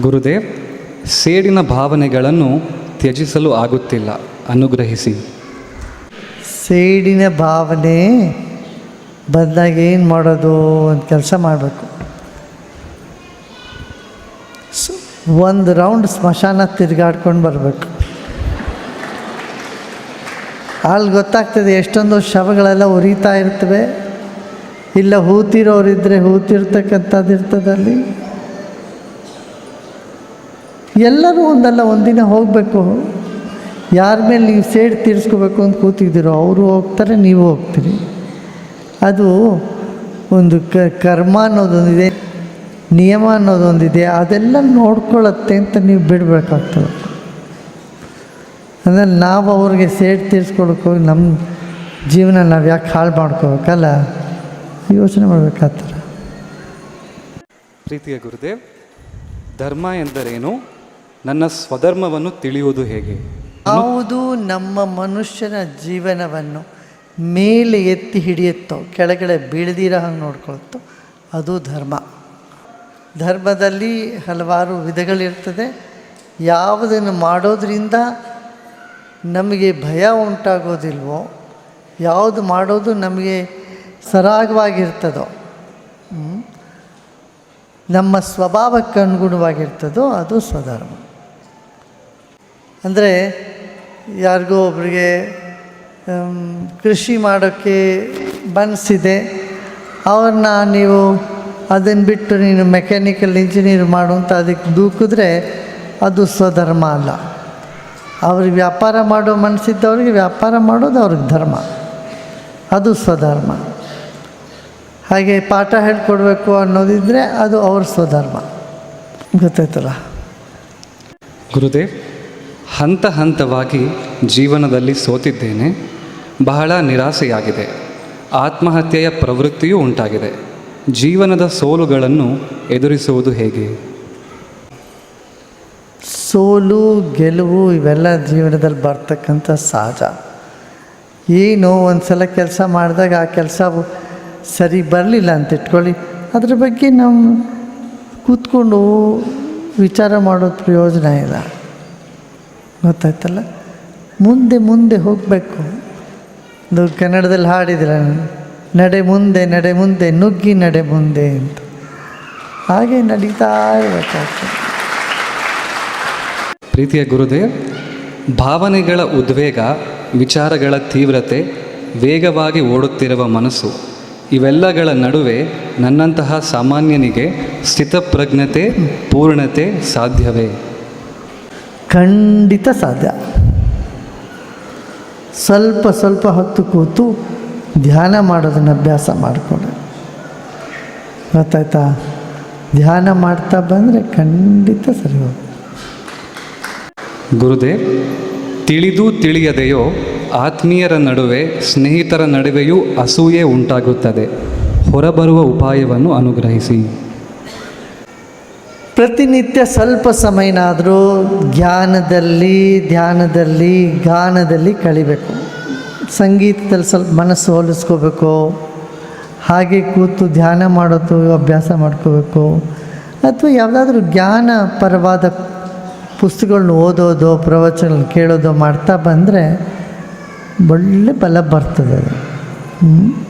ಗುರುದೇವ್, ಸೇಡಿನ ಭಾವನೆಗಳನ್ನು ತ್ಯಜಿಸಲು ಆಗುತ್ತಿಲ್ಲ. ಅನುಗ್ರಹಿಸಿ. ಸೇಡಿನ ಭಾವನೆ ಬಂದಾಗ ಏನು ಮಾಡೋದು ಅಂತ ಕೆಲಸ ಮಾಡಬೇಕು. ಒಂದು ರೌಂಡ್ ಸ್ಮಶಾನ ತಿರುಗಾಡ್ಕೊಂಡು ಬರಬೇಕು. ಅಲ್ಲಿ ಗೊತ್ತಾಗ್ತದೆ ಎಷ್ಟೊಂದು ಶವಗಳೆಲ್ಲ ಉರಿತಾ ಇರ್ತವೆ. ಇಲ್ಲ ಹೂತಿರೋರಿದ್ದರೆ ಹೂತಿರ್ತಕ್ಕಂಥದ್ದು ಇರ್ತದೆ ಅಲ್ಲಿ. ಎಲ್ಲರೂ ಒಂದಲ್ಲ, ಒಂದಿನ ಹೋಗಬೇಕು. ಯಾರ ಮೇಲೆ ನೀವು ಸೇಡ್ ತೀರಿಸ್ಕೋಬೇಕು ಅಂತ ಕೂತಿದ್ದೀರೋ, ಅವರು ಹೋಗ್ತಾರೆ, ನೀವು ಹೋಗ್ತೀರಿ. ಅದು ಒಂದು ಕ, ಕರ್ಮ ಅನ್ನೋದೊಂದಿದೆ, ನಿಯಮ ಅನ್ನೋದೊಂದಿದೆ, ಅದೆಲ್ಲ ನೋಡ್ಕೊಳ್ಳುತ್ತೆ ಅಂತ ನೀವು ಬಿಡಬೇಕಾಗ್ತದೆ. ಅಂದರೆ ನಾವು ಅವ್ರಿಗೆ ಸೇಡ್ ತೀರಿಸ್ಕೊಳಕ್ಕೆ ನಮ್ಮ ಜೀವನ ನಾವು ಯಾಕೆ ಹಾಳು ಮಾಡ್ಕೋಬೇಕಲ್ಲ? ಯೋಚನೆ ಮಾಡ್ಬೇಕಾಗ್ತದೆ ಪ್ರೀತಿಯ ಗುರುದೇವ್, ಧರ್ಮ ಎಂದರೇನು? ನನ್ನ ಸ್ವಧರ್ಮವನ್ನು ತಿಳಿಯುವುದು ಹೇಗೆ? ಹೌದು ನಮ್ಮ ಮನುಷ್ಯನ ಜೀವನವನ್ನು ಮೇಲೆ ಎತ್ತಿ ಹಿಡಿಯುತ್ತೋ, ಕೆಳಗಡೆ ಬೀಳದಿರೋ ಹಂಗೆ ನೋಡ್ಕೊಳುತ್ತೋ ಅದು ಧರ್ಮ. ಧರ್ಮದಲ್ಲಿ ಹಲವಾರು ವಿಧಗಳಿರ್ತದೆ. ಯಾವುದನ್ನು ಮಾಡೋದ್ರಿಂದ ನಮಗೆ ಭಯ ಉಂಟಾಗೋದಿಲ್ವೋ, ಯಾವುದು ಮಾಡೋದು ನಮಗೆ ಸರಾಗವಾಗಿರ್ತದೋ? ನಮ್ಮ ಸ್ವಭಾವಕ್ಕೆ ಅನುಗುಣವಾಗಿರ್ತದೋ ಅದು ಸ್ವಧರ್ಮ. ಅಂದರೆ ಯಾರಿಗೋ ಒಬ್ರಿಗೆ ಕೃಷಿ ಮಾಡೋಕ್ಕೆ ಮನಸ್ಸಿದೆ ಅವ್ರನ್ನ ನೀವು ಅದನ್ನು ಬಿಟ್ಟು ನೀನು ಮೆಕ್ಯಾನಿಕಲ್ ಇಂಜಿನಿಯರ್ ಮಾಡು ಅಂತ ಅದಕ್ಕೆ ದೂಕಿದ್ರೆ ಅದು ಸ್ವಧರ್ಮ ಅಲ್ಲ. ಅವ್ರಿಗೆ ವ್ಯಾಪಾರ ಮಾಡೋ ಮನಸ್ಸಿದ್ದವ್ರಿಗೆ ವ್ಯಾಪಾರ ಮಾಡೋದು ಅವ್ರಿಗೆ ಧರ್ಮ. ಅದು ಸ್ವಧರ್ಮ. ಹಾಗೆ ಪಾಠ ಹೇಳ್ಕೊಡ್ಬೇಕು ಅನ್ನೋದಿದ್ದರೆ ಅದು ಅವ್ರ ಸ್ವಧರ್ಮ. ಗೊತ್ತಾಯ್ತಲ್ಲ? ಗುರುದೇವ್ ಹಂತ ಹಂತವಾಗಿ ಜೀವನದಲ್ಲಿ ಸೋತಿದ್ದೇನೆ. ಬಹಳ ನಿರಾಸೆಯಾಗಿದೆ. ಆತ್ಮಹತ್ಯೆಯ ಪ್ರವೃತ್ತಿಯೂ ಉಂಟಾಗಿದೆ. ಜೀವನದ ಸೋಲುಗಳನ್ನು ಎದುರಿಸುವುದು ಹೇಗೆ? ಸೋಲು, ಗೆಲುವು ಇವೆಲ್ಲ ಜೀವನದಲ್ಲಿ ಬರ್ತಕ್ಕಂಥ ಸಹಜ ಏನು ಒಂದು ಸಲ ಕೆಲಸ ಮಾಡಿದಾಗ ಆ ಕೆಲಸ ಸರಿ ಬರಲಿಲ್ಲ ಅಂತ ಇಟ್ಕೊಳ್ಳಿ. ಅದ್ರ ಬಗ್ಗೆ ನಾವು ಕೂತ್ಕೊಂಡು ವಿಚಾರ ಮಾಡೋದು ಪ್ರಯೋಜನ ಇಲ್ಲ. ಗೊತ್ತಾಯ್ತಲ್ಲ? ಮುಂದೆ ಮುಂದೆ ಹೋಗಬೇಕು. ಅದು ಕನ್ನಡದಲ್ಲಿ ಹಾಡಿದ್ರೆ ನಡೆ ಮುಂದೆ ನಡೆ ಮುಂದೆ, ನುಗ್ಗಿ ನಡೆ ಮುಂದೆ ಅಂತ. ಹಾಗೆ ನಡೀತಾ ಇರಬೇಕಾಗ್ತದೆ ಪ್ರೀತಿಯ ಗುರುದೇವ್ ಭಾವನೆಗಳ ಉದ್ವೇಗ, ವಿಚಾರಗಳ ತೀವ್ರತೆ, ವೇಗವಾಗಿ ಓಡುತ್ತಿರುವ ಮನಸ್ಸು, ಇವೆಲ್ಲಗಳ ನಡುವೆ ನನ್ನಂತಹ ಸಾಮಾನ್ಯನಿಗೆ ಸ್ಥಿತಪ್ರಜ್ಞತೆ, ಪೂರ್ಣತೆ ಸಾಧ್ಯವೇ? ಖಂಡಿತ ಸಾಧ್ಯ. ಸ್ವಲ್ಪ ಸ್ವಲ್ಪ ಹೊತ್ತು ಕೂತು ಧ್ಯಾನ ಮಾಡೋದನ್ನು ಅಭ್ಯಾಸ ಮಾಡಿಕೊಂಡೆ ಗೊತ್ತಾಯ್ತಾ? ಧ್ಯಾನ ಮಾಡ್ತಾ ಬಂದರೆ ಖಂಡಿತ ಸರಿ ಹೋಗುತ್ತೆ. ಗುರುದೇವ್, ತಿಳಿದು ತಿಳಿಯದೆಯೋ ಆತ್ಮೀಯರ ನಡುವೆ ಸ್ನೇಹಿತರ ನಡುವೆಯೂ ಅಸೂಯೆ ಉಂಟಾಗುತ್ತದೆ. ಹೊರಬರುವ ಉಪಾಯವನ್ನು ಅನುಗ್ರಹಿಸಿ. ಪ್ರತಿನಿತ್ಯ ಸ್ವಲ್ಪ ಸಮಯನಾದರೂ ಜ್ಞಾನದಲ್ಲಿ ಧ್ಯಾನದಲ್ಲಿ, ಗಾನದಲ್ಲಿ ಕಳಿಬೇಕು ಸಂಗೀತದಲ್ಲಿ ಸ್ವಲ್ಪ ಮನಸ್ಸು ಹೋಲಿಸ್ಕೋಬೇಕು. ಹಾಗೆ ಕೂತು ಧ್ಯಾನ ಮಾಡೋದು, ಅಭ್ಯಾಸ ಮಾಡ್ಕೋಬೇಕು. ಅಥವಾ ಯಾವುದಾದ್ರೂ ಜ್ಞಾನ ಪರವಾದ ಪುಸ್ತಕಗಳನ್ನ ಓದೋದು ಪ್ರವಚನ ಕೇಳೋದು ಮಾಡ್ತಾ ಬಂದರೆ ಒಳ್ಳೆ ಬಲ ಬರ್ತದೆ ಅದು.